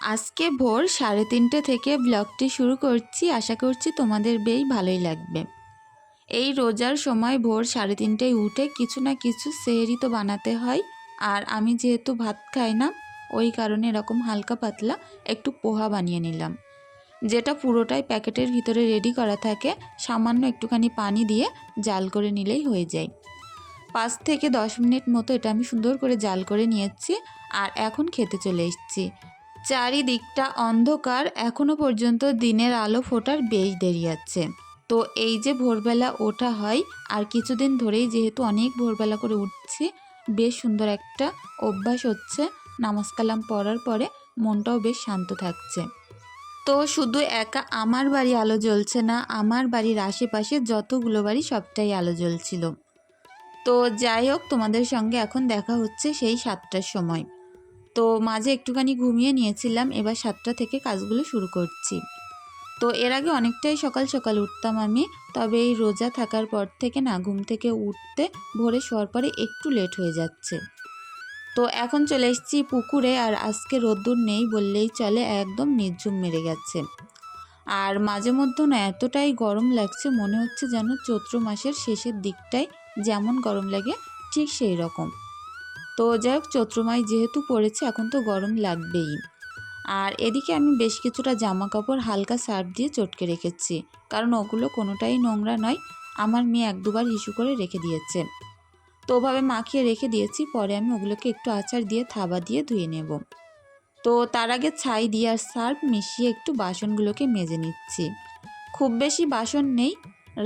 আজকে ভোর সাড়ে তিনটে থেকে ব্লগটি শুরু করছি। আশা করছি তোমাদের বেশ ভালোই লাগবে। এই রোজার সময় ভোর সাড়ে তিনটেয় উঠে কিছু না কিছু সেহেরি তো বানাতে হয়। আর আমি যেহেতু ভাত খাই না, ওই কারণে এরকম হালকা পাতলা একটু পোহা বানিয়ে নিলাম। যেটা পুরোটাই প্যাকেটের ভিতরে রেডি করা থাকে, সামান্য একটুখানি পানি দিয়ে জাল করে নিলেই হয়ে যায়। পাঁচ থেকে দশ মিনিট মতো এটা আমি সুন্দর করে জাল করে নিয়েছি, আর এখন খেতে চলে এসেছি। চারিদিকটা অন্ধকার, এখনও পর্যন্ত দিনের আলো ফোটার বেশ দেরি আছে। তো এই যে ভোরবেলা ওঠা হয়, আর কিছুদিন ধরেই যেহেতু অনেক ভোরবেলা করে উঠছি, বেশ সুন্দর একটা অভ্যাস হচ্ছে। নামাজ কালাম পড়ার পরে মনটাও বেশ শান্ত থাকছে। তো শুধু একা আমার বাড়ি আলো জ্বলছে না, আমার বাড়ির আশেপাশে যতগুলো বাড়ি সবটাই আলো জ্বলছিল। তো যাই হোক, তোমাদের সঙ্গে এখন দেখা হচ্ছে সেই সাতটার সময়। তো মাঝে একটুখানি ঘুমিয়ে নিয়েছিলাম, এবার সাতটা থেকে কাজগুলো শুরু করছি। তো এর আগে অনেকটাই সকাল সকাল উঠতাম আমি, তবে এই রোজা থাকার পর থেকে না ঘুম থেকে উঠতে ভোরে শোয়ার পরে একটু লেট হয়ে যাচ্ছে। তো এখন চলে এসেছি পুকুরে, আর আজকে রোদ্দুর নেই বললেই চলে, একদম নির্ঝুম মেরে গেছে। আর মাঝে মধ্যে না এতটাই গরম লাগছে, মনে হচ্ছে যেন চৈত্র মাসের শেষের দিকটায় যেমন গরম লাগে, ঠিক সেই রকম। তো যাই হোক চৈত্র মাস যেহেতু পড়েছে, এখন তো গরম লাগবেই। আর এদিকে আমি বেশ কিছুটা জামা কাপড় হালকা সার্ফ দিয়ে চটকে রেখেছি, কারণ ওগুলো কোনোটাই নোংরা নয়, আমার মেয়ে এক দুবার হিসু করে রেখে দিয়েছে। তো ওভাবে মাখিয়ে রেখে দিয়েছি, পরে আমি ওগুলোকে একটু আচার দিয়ে, থাবা দিয়ে ধুয়ে নেব। তো তার আগে ছাই দিয়ে আর সার্ফ মিশিয়ে একটু বাসনগুলোকে মেজে নিচ্ছি। খুব বেশি বাসন নেই,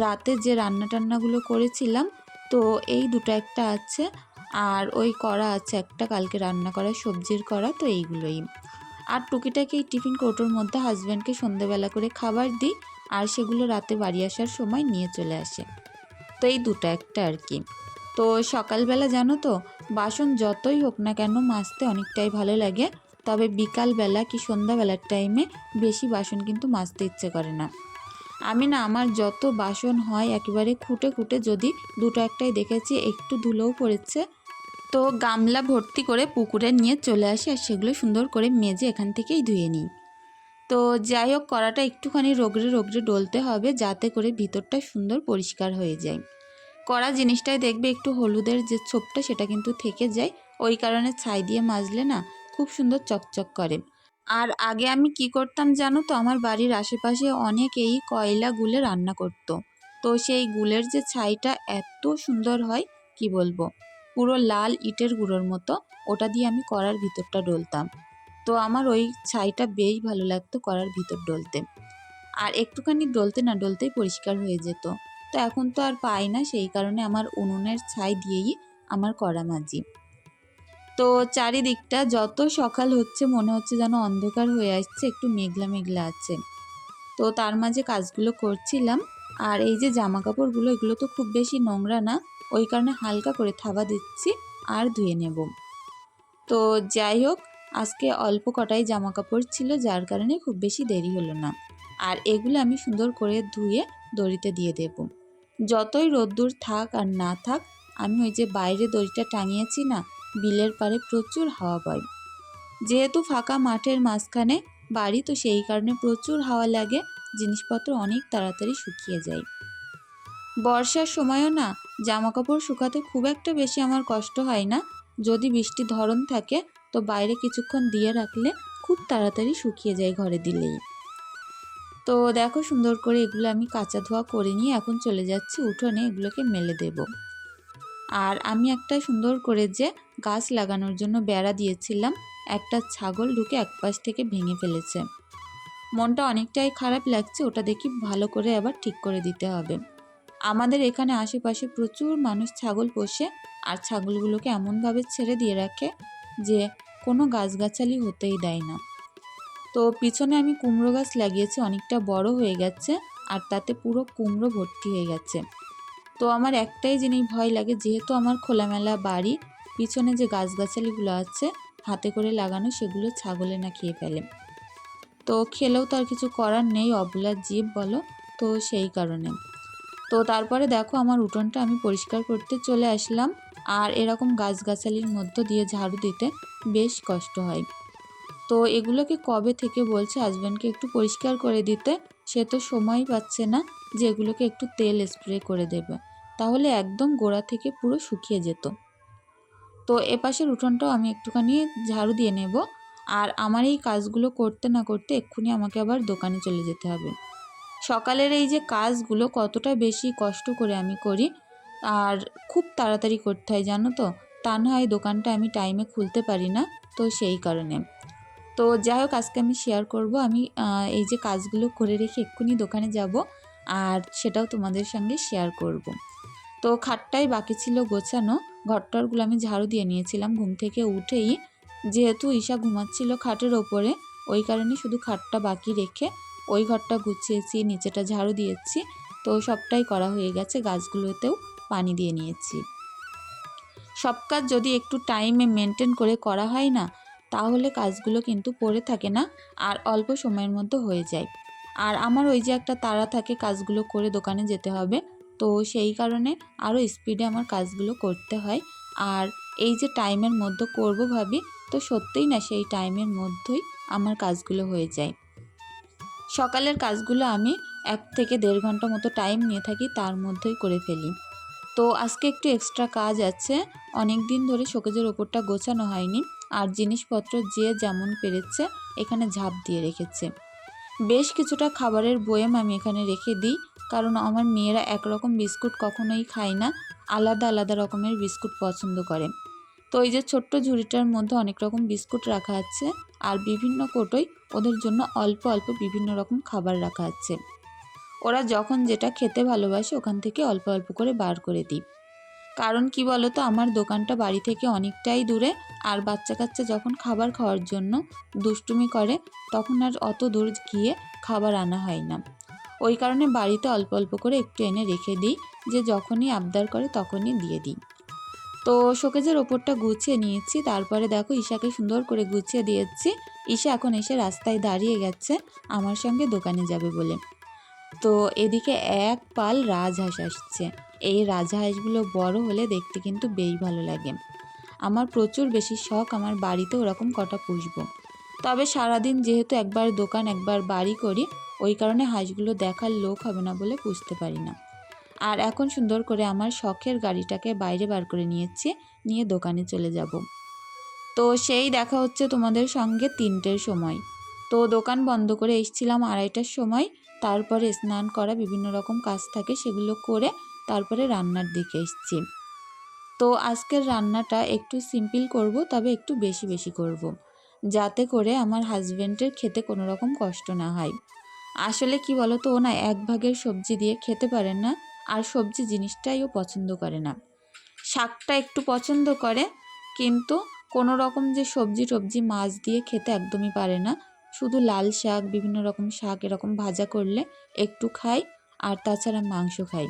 রাতে যে রান্না টান্নাগুলো করেছিলাম, তো এই দুটো একটা আছে আর ওই কড়া আছে একটা, কালকে রান্না করা, সবজির কড়া, তো এইগুলোই। আর টুকিটাকি এই টিফিন কৌটোর মধ্যে হাজব্যান্ডকে সন্ধেবেলা করে খাবার দিই, আর সেগুলো রাতে বাড়ি আসার সময় নিয়ে চলে আসে। তো এই দুটো একটা আর কি। তো সকালবেলা জানো তো, বাসন যতই হোক না কেন মাজতে অনেকটাই ভালো লাগে, তবে বিকালবেলা কি সন্ধ্যাবেলার টাইমে বেশি বাসন কিন্তু মাজতে ইচ্ছে করে না। আমি না, আমার যত বাসন হয় একেবারে খুঁটে খুঁটে যদি দুটো একটাই দেখেছি, একটু ধুলোও পড়েছে তো গামলা ভর্তি করে পুকুরে নিয়ে চলে আসি আর সেগুলো সুন্দর করে মেজে এখান থেকেই ধুয়ে নিই। তো যাই হোক, কড়াটা একটুখানি রোগড়ে রোগড়ে ডলতে হবে যাতে করে ভিতরটা সুন্দর পরিষ্কার হয়ে যায়। কড়া জিনিসটাই দেখবে একটু হলুদের যে ছোপটা সেটা কিন্তু থেকে যায়, ওই কারণে ছাই দিয়ে মাজলে না খুব সুন্দর চকচক করে। আর আগে আমি কি করতাম জানো তো, আমার বাড়ির আশেপাশে অনেক এই কয়লা গুলে রান্না করত। তো সেই গুলের যে ছাইটা এত সুন্দর হয়, কি বলব? পুরো লাল ইটের গুঁড়োর মতো, ওটা দিয়ে আমি কড়ার ভিতরটা ডলতাম। তো আমার ওই ছাইটা বেশ ভালো লাগতো কড়ার ভিতর ডলতে। আর একটুখানি ডলতে না ডলতেই পরিষ্কার হয়ে যেত। তো এখন তো আর পাই না, সেই কারণে আমার উনুনের ছাই দিয়েই আমার কড়া মাজি। তো চারিদিকটা যত সকাল হচ্ছে, মনে হচ্ছে যেন অন্ধকার হয়ে আসছে, একটু মেঘলা মেঘলা আছে। তো তার মাঝে কাজগুলো করছিলাম। আর এই যে জামা কাপড়গুলো এগুলো তো খুব বেশি নোংরা না ওই কারণে হালকা করে থাবা দিচ্ছি আর ধুয়ে নেব। তো যাই হোক, আজকে অল্প কটাই জামা কাপড় ছিল, যার কারণে খুব বেশি দেরি হলো না। আর এগুলো আমি সুন্দর করে ধুয়ে দড়িতে দিয়ে দেব। যতই রোদ্দুর থাক আর না থাক, আমি ওই যে বাইরে দড়িটা টাঙিয়েছি না, বিলের পাড়ে প্রচুর হাওয়া পাই যেহেতু ফাঁকা মাঠের মাঝখানে বাড়ি, তো সেই কারণে প্রচুর হাওয়া লাগে, জিনিসপত্র অনেক তাড়াতাড়ি শুকিয়ে যায়। বর্ষার সময়ও না জামা কাপড় শুকাতে খুব একটা বেশি আমার কষ্ট হয় না। যদি বৃষ্টি ধরন থাকে, তো বাইরে কিছুক্ষণ দিয়ে রাখলে খুব তাড়াতাড়ি শুকিয়ে যায় ঘরে দিলেই। তো দেখো সুন্দর করে এগুলো আমি কাঁচা ধোয়া করে নিয়ে এখন চলে যাচ্ছি উঠোনে, এগুলোকে মেলে দেব। আর আমি একটা সুন্দর করে যে গাছ লাগানোর জন্য বেড়া দিয়েছিলাম, একটা ছাগল ঢুকে এক পাশ থেকে ভেঙে ফেলেছে। মনটা অনেকটাই খারাপ লাগছে, ওটা দেখি ভালো করে আবার ঠিক করে দিতে হবে। আমাদের এখানে আশেপাশে প্রচুর মানুষ ছাগল পোষে আর ছাগলগুলোকে এমনভাবে ছেড়ে দিয়ে রাখে যে কোনো গাছগাছালি হতেই দেয় না। তো পিছনে আমি কুমড়ো গাছ লাগিয়েছি, অনেকটা বড় হয়ে গেছে আর তাতে পুরো কুমড়ো ভর্তি হয়ে গেছে। তো আমার একটাই জিনিস ভয় লাগে, যেহেতু আমার খোলামেলা বাড়ি, পিছনে যে গাছগাছালিগুলো আছে, হাতে করে লাগানো সেগুলো ছাগলে না খেয়ে ফেলে। তো খেলেও তো আর কিছু করার নেই অবলার জীব বলো, তো সেই কারণে। তো তারপরে দেখো আমার উঠোনটা আমি পরিষ্কার করতে চলে আসলাম। আর এরকম গাছগাছালির মধ্য দিয়ে ঝাড়ু দিতে বেশ কষ্ট হয়। তো এগুলোকে কবে থেকে বলছে হাজব্যান্ডকে একটু পরিষ্কার করে দিতে? সে তো সময় পাচ্ছে না যে এগুলোকে একটু তেল স্প্রে করে দেবে। তাহলে একদম গোড়া থেকে পুরো শুকিয়ে যেত। তো এপাশের উঠোনটাও আমি একটুখানি ঝাড়ু দিয়ে নেব। আর আমার এই কাজগুলো করতে না করতে এক্ষুনি আমাকে আবার দোকানে চলে যেতে হবে। সকালের এই যে কাজগুলো কতটা বেশি কষ্ট করে আমি করি আর খুব তাড়াতাড়ি করতে হয়, জানো তো? তা না হয় দোকানটা আমি টাইমে খুলতে পারি না, তো সেই কারণে। তো যাই হোক, আজকে আমি শেয়ার করব। আমি এই যে কাজগুলো করে রেখে এক্ষুনি দোকানে যাব আর সেটাও তোমাদের সঙ্গে শেয়ার করব। তো খাটটাই বাকি ছিল গোছানো। ঘরটরগুলো আমি ঝাড়ু দিয়ে নিয়েছিলাম ঘুম থেকে উঠেই। যেহেতু ঈশা ঘুমাচ্ছিল খাটের ওপরে, ওই কারণে শুধু খাটটা বাকি রেখে ওই ঘরটা গুছিয়েছি, নিচেটা ঝাড়ু দিয়েছি। তো সবটাই করা হয়ে গেছে, গাছগুলোতেও পানি দিয়ে নিয়েছি। সব কাজ যদি একটু টাইমে মেনটেন করে করা হয় না, তাহলে কাজগুলো কিন্তু পড়ে থাকে না আর অল্প সময়ের মধ্যে হয়ে যায়। আর আমার ওই যে একটা তাড়া থাকে, কাজগুলো করে দোকানে যেতে হবে। তো সেই কারণে আরও স্পিডে আমার কাজগুলো করতে হয়। আর এই যে টাইমের মধ্যে করব ভাবি, তো সত্যিই না সেই টাইমের মধ্যেই আমার কাজগুলো হয়ে যায়। সকালের কাজগুলো আমি এক থেকে দেড় ঘণ্টা মতো টাইম নিয়ে থাকি, তার মধ্যেই করে ফেলি। তো আজকে একটু এক্সট্রা কাজ আছে। অনেক দিন ধরে শোকেজের ওপরটা গোছানো হয়নি আর জিনিসপত্র যে যেমন পেরেছে এখানে ঝাঁপ দিয়ে রেখেছে। বেশ কিছুটা খাবারের বয়েম আমি এখানে রেখে দিই, কারণ আমার মেয়েরা একরকম বিস্কুট কখনোই খায় না, আলাদা আলাদা রকমের বিস্কুট পছন্দ করে। তো এই যে ছোট্ট ঝুড়িটার মধ্যে অনেক রকম বিস্কুট রাখা আছে আর বিভিন্ন কোটোই ওদের জন্য অল্প অল্প বিভিন্ন রকম খাবার রাখা আছে। ওরা যখন যেটা খেতে ভালোবাসে ওখান থেকে অল্প অল্প করে বার করে দিই। কারণ কি বলতো, আমার দোকানটা বাড়ি থেকে অনেকটাই দূরে আর বাচ্চা কাচ্চা যখন খাবার খাওয়ার জন্য দুষ্টুমি করে, তখন আর অত দূর গিয়ে খাবার আনা হয় না। ওই কারণে বাড়িতে অল্প অল্প করে একটু এনে রেখে দিই যে যখনই আবদার করে তখনই দিয়ে দিই। তো শোকেজের ওপরটা গুছিয়ে নিয়েছি। তারপরে দেখো ঈশাকে সুন্দর করে গুছিয়ে দিয়েছি। ঈশা এখন এসে রাস্তায় দাঁড়িয়ে গেছে, আমার সঙ্গে দোকানে যাবে বলে। তো এদিকে এক পাল রাজহাঁস আসছে। এই রাজহাঁসগুলো বড় হলে দেখতে কিন্তু বেশ ভালো লাগে। আমার প্রচুর বেশি শখ আমার বাড়িতে ওরকম কটা পুষবো। তবে সারাদিন যেহেতু একবার দোকান, একবার বাড়ি করি, ওই কারণে হাঁসগুলো দেখার লোক হবে না বলে পুষতে পারি না। আর এখন সুন্দর করে আমার শখের গাড়িটাকে বাইরে বার করে নিয়েছি, নিয়ে দোকানে চলে যাব। তো সেই দেখা হচ্ছে তোমাদের সঙ্গে তিনটের সময়। তো দোকান বন্ধ করে এসেছিলাম আড়াইটার সময়, তারপরে স্নান করা বিভিন্ন রকম কাজ থাকে সেগুলো করে তারপরে রান্নার দিকে এসেছি। তো আজকের রান্নাটা একটু সিম্পল করব, তবে একটু বেশি বেশি করব। যাতে করে আমার হাজব্যান্ডের খেতে কোনো রকম কষ্ট না হয়। আসলে কি বলো তো ও না, এক ভাগের সবজি দিয়ে খেতে পারেন না আর সবজি জিনিসটাই ও পছন্দ করে না। শাকটা একটু পছন্দ করে, কিন্তু কোনো রকম যে সবজি টবজি মাছ দিয়ে খেতে একদমই পারে না। শুধু লাল শাক, বিভিন্ন রকম শাক এরকম ভাজা করলে একটু খাই আর তাছাড়া মাংস খাই।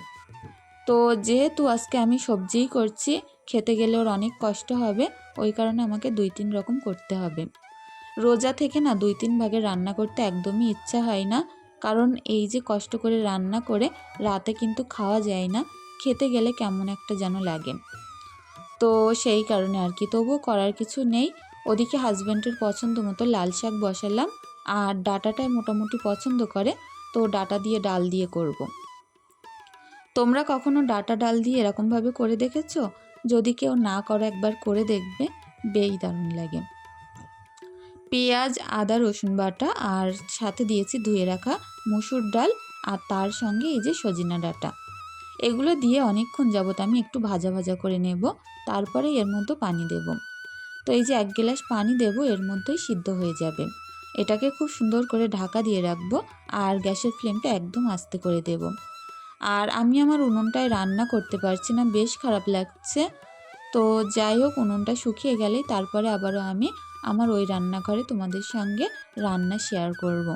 তো যেহেতু আজকে আমি সবজিই করছি, খেতে গেলে ওর অনেক কষ্ট হবে, ওই কারণে আমাকে দুই তিন রকম করতে হবে। রোজা থেকে না দুই তিন ভাগে রান্না করতে একদমই ইচ্ছা হয় না। কারণ এই যে কষ্ট করে রান্না করে রাতে কিন্তু খাওয়া যায় না, খেতে গেলে কেমন একটা যেন লাগে। তো সেই কারণে আর কি, তবুও করার কিছু নেই। ওদিকে হাজব্যান্ডের পছন্দ মতো লাল শাক বসালাম, আর ডাটাটাই মোটামুটি পছন্দ করে, তো ডাটা দিয়ে ডাল দিয়ে করব। তোমরা কখনো ডাটা ডাল দিয়ে এরকমভাবে করে দেখেছ? যদি কেউ না করো একবার করে দেখবে বেই দারুণ লাগে। পেঁয়াজ, আদা, রসুন বাটা আর সাথে দিয়েছি ধুয়ে রাখা মুসুর ডাল আর তার সঙ্গে এই যে সজিনা ডাটা। এগুলো দিয়ে অনেকক্ষণ যাবত আমি একটু ভাজা ভাজা করে নেব, তারপরে এর মধ্যে পানি দেব। তো এই যে এক গ্লাস পানি দেব, এর মধ্যেই সিদ্ধ হয়ে যাবে। এটাকে খুব সুন্দর করে ঢাকা দিয়ে রাখব আর গ্যাসের ফ্লেমটা একদম আস্তে করে দেব। আর আমি আমার উনুনটায় রান্না করতে পারছি না, বেশ খারাপ লাগছে। তো যাই হোক, উনুনটা শুকিয়ে গেলেই তারপরে আবারও আমি আমার ওই রান্নাঘরে তোমাদের সঙ্গে রান্না শেয়ার করব।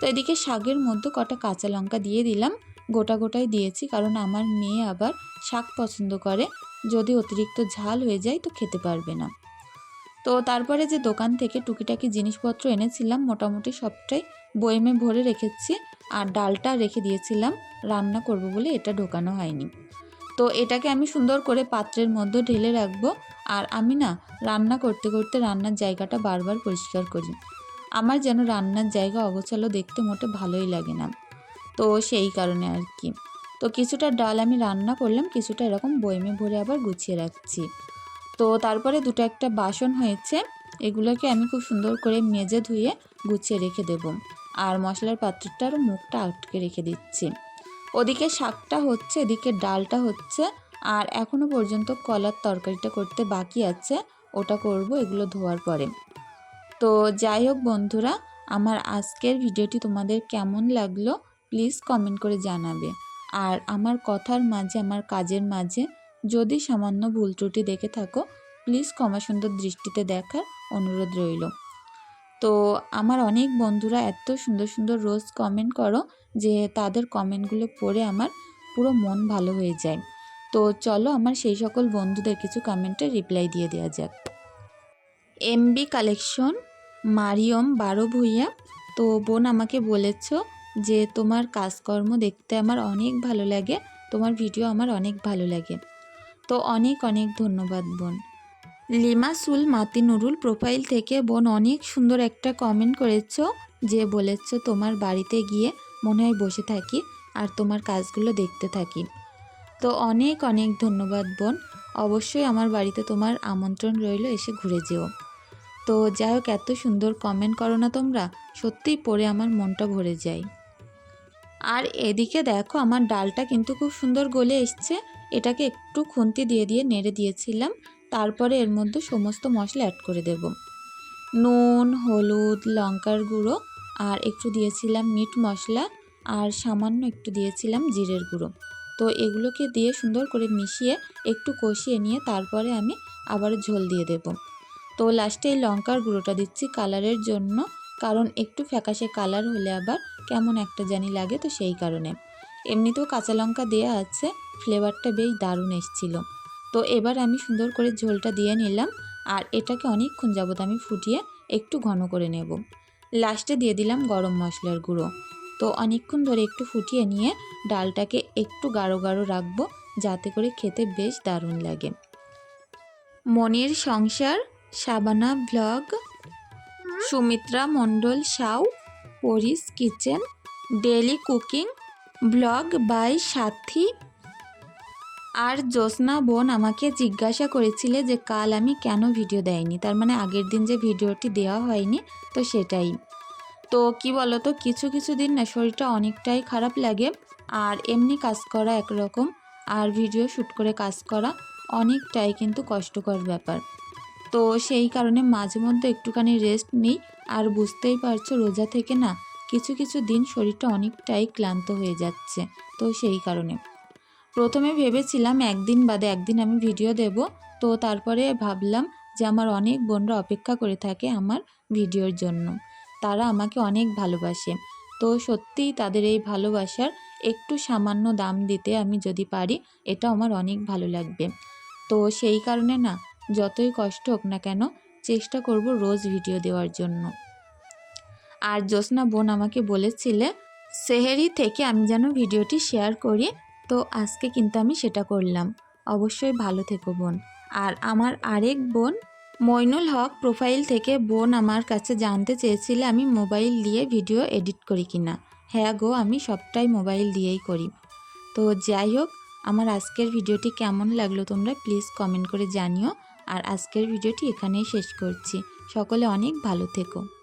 তো এদিকে শাকের মধ্যে কটা কাঁচা লঙ্কা দিয়ে দিলাম। গোটা গোটাই দিয়েছি কারণ আমার মেয়ে আবার শাক পছন্দ করে। যদি অতিরিক্ত ঝাল হয়ে যায় তো খেতে পারবে না। তো তারপরে যে দোকান থেকে টুকিটাকি জিনিসপত্র এনেছিলাম, মোটামুটি সবটাই বয়েমে ভরে রেখেছি আর ডালটা রেখে দিয়েছিলাম। রান্না করব বলে এটা ঢোকানো হয়নি। তো এটাকে আমি সুন্দর করে পাত্রের মধ্যে ঢেলে রাখব। আর আমি না রান্না করতে করতে রান্নার জায়গাটা বারবার পরিষ্কার করি। আমার যেন রান্নার জায়গা অগোছালো দেখতে মোটে ভালোই লাগে না। তো সেই কারণে আর কি। তো কিছুটা ডাল আমি রান্না করলাম, কিছুটা এরকম বয়মে ভরে আবার গুছিয়ে রাখছি। তো তারপরে দুটো একটা বাসন হয়েছে, এগুলোকে আমি খুব সুন্দর করে মেজে ধুয়ে গুছিয়ে রেখে দেব। আর মশলার পাত্রটা পাত্রটার মুখটা আটকে রেখে দিচ্ছি। ওদিকে শাকটা হচ্ছে, এদিকে ডালটা হচ্ছে আর এখনও পর্যন্ত কলার তরকারিটা করতে বাকি আছে, ওটা করব এগুলো ধোয়ার পরে। তো যাই হোক বন্ধুরা, আমার আজকের ভিডিওটি তোমাদের কেমন লাগল প্লিজ কমেন্ট করে জানাবে। আর আমার কথার মাঝে, আমার কাজের মাঝে যদি সামান্য ভুল ত্রুটি দেখে থাকো, প্লিজ ক্ষমা সুন্দর দৃষ্টিতে দেখার অনুরোধ রইল। তো আমার অনেক বন্ধুরা এত সুন্দর সুন্দর রোজ কমেন্ট করো যে তাদের কমেন্টগুলো পড়ে আমার পুরো মন ভালো হয়ে যায়। তো চলো আমার সেই সকল বন্ধুদের কিছু কমেন্টের রিপ্লাই দিয়ে দেওয়া যাক। এমবি কালেকশন মারিয়ম বারো ভুইয়া। তো বোন আমাকে বলেছ যে তোমার কাজকর্ম দেখতে আমার অনেক ভালো লাগে, তোমার ভিডিও আমার অনেক ভালো লাগে। তো অনেক অনেক ধন্যবাদ বোন। লিমা সুল মাতি নুরুল প্রোফাইল থেকে বোন অনেক সুন্দর একটা কমেন্ট করেছ যে বলেছ তোমার বাড়িতে গিয়ে মনে হয় বসে থাকি আর তোমার কাজগুলো দেখতে থাকি। তো অনেক অনেক ধন্যবাদ বোন। অবশ্যই আমার বাড়িতে তোমার আমন্ত্রণ রইল, এসে ঘুরে যেও। তো যাই হোক, এত সুন্দর কমেন্ট করো না তোমরা, সত্যিই পড়ে আমার মনটা ভরে যায়। আর এদিকে দেখো, আমার ডালটা কিন্তু খুব সুন্দর গলে এসছে। এটাকে একটু খুন্তি দিয়ে দিয়ে নেড়ে দিয়েছিলাম। তারপরে এর মধ্যে সমস্ত মশলা অ্যাড করে দেব। নুন, হলুদ, লঙ্কার গুঁড়ো, আর একটু দিয়েছিলাম মিট মশলা, আর সামান্য একটু দিয়েছিলাম জিরের গুঁড়ো। তো এগুলোকে দিয়ে সুন্দর করে মিশিয়ে একটু কষিয়ে নিয়ে তারপরে আমি আবার ঝোল দিয়ে দেব। তো লাস্টে এই লঙ্কার গুঁড়োটা দিচ্ছি কালারের জন্য, কারণ একটু ফ্যাকাশে কালার হলে আবার কেমন একটা জানি লাগে তো সেই কারণে। এমনিতেও কাঁচা লঙ্কা দেওয়া আছে, ফ্লেভারটা বেশ দারুণ এসছিল। তো এবার আমি সুন্দর করে ঝোলটা দিয়ে নিলাম, আর এটাকে অনেকক্ষণ যাবত আমি ফুটিয়ে একটু ঘন করে নেব। লাস্টে দিয়ে দিলাম গরম মশলার গুঁড়ো। তো অনেকক্ষণ ধরে একটু ফুটিয়ে নিয়ে ডালটাকে একটু গাঢ় গাঢ় রাখব, যাতে করে খেতে বেশ দারুণ লাগে। মনির সংসার Shabana blog, Sumitra Mandal Sau, Paris kitchen daily cooking, blog by Sathi. আর জ্যোৎস্না বোন আমাকে জিজ্ঞাসা করেছিলে যে কাল আমি কেন ভিডিও দেয়নি, তার মানে আগের দিন যে ভিডিওটি দেওয়া হয়নি, তো সেটাই। তো কি বলো তো কিছু কিছু দিন না শরীরটা অনেকটাই খারাপ লাগে আর এমনি কাজ করা একরকম আর ভিডিও শ্যুট করে কাজ করা অনেকটাই কিন্তু কষ্টকর ব্যাপার। তো সেই কারণে মাঝে মধ্যে একটুখানি রেস্ট নিই আর বুঝতেই পারছ রোজা থেকে না কিছু কিছু দিন শরীরটা অনেকটাই ক্লান্ত হয়ে যাচ্ছে তো সেই কারণে। প্রথমে ভেবেছিলাম একদিন বাদে একদিন আমি ভিডিও দেব তো তারপরে ভাবলাম যে আমার অনেক বোনরা অপেক্ষা করে থাকে আমার ভিডিওর জন্য। তারা আমাকে অনেক ভালোবাসে। তো সত্যিই তাদের এই ভালোবাসার একটু সামান্য দাম দিতে আমি যদি পারি, এটা আমার অনেক ভালো লাগবে। তো সেই কারণে না, যতই কষ্ট হোক না কেন, চেষ্টা করব রোজ ভিডিও দেওয়ার জন্য। আর জ্যোৎস্না বোন আমাকে বলেছিলে, সেহেরি থেকে আমি যেন ভিডিওটি শেয়ার করি। তো আজকে কিন্তু আমি সেটা করলাম। অবশ্যই ভালো থেকো বোন। আর আমার আরেক বোন মইনুল হক প্রোফাইল থেকে বোন আমার কাছে জানতে চেয়েছিলে আমি মোবাইল দিয়ে ভিডিও এডিট করি কিনা। হ্যাঁ গো, আমি সবটাই মোবাইল দিয়েই করি। তো যাই হোক, আমার আজকের ভিডিওটি কেমন লাগল তোমরা প্লিজ কমেন্ট করে জানিও। আর আজকের ভিডিওটি এখানেই শেষ করছি। সকলে অনেক ভালো থেকো।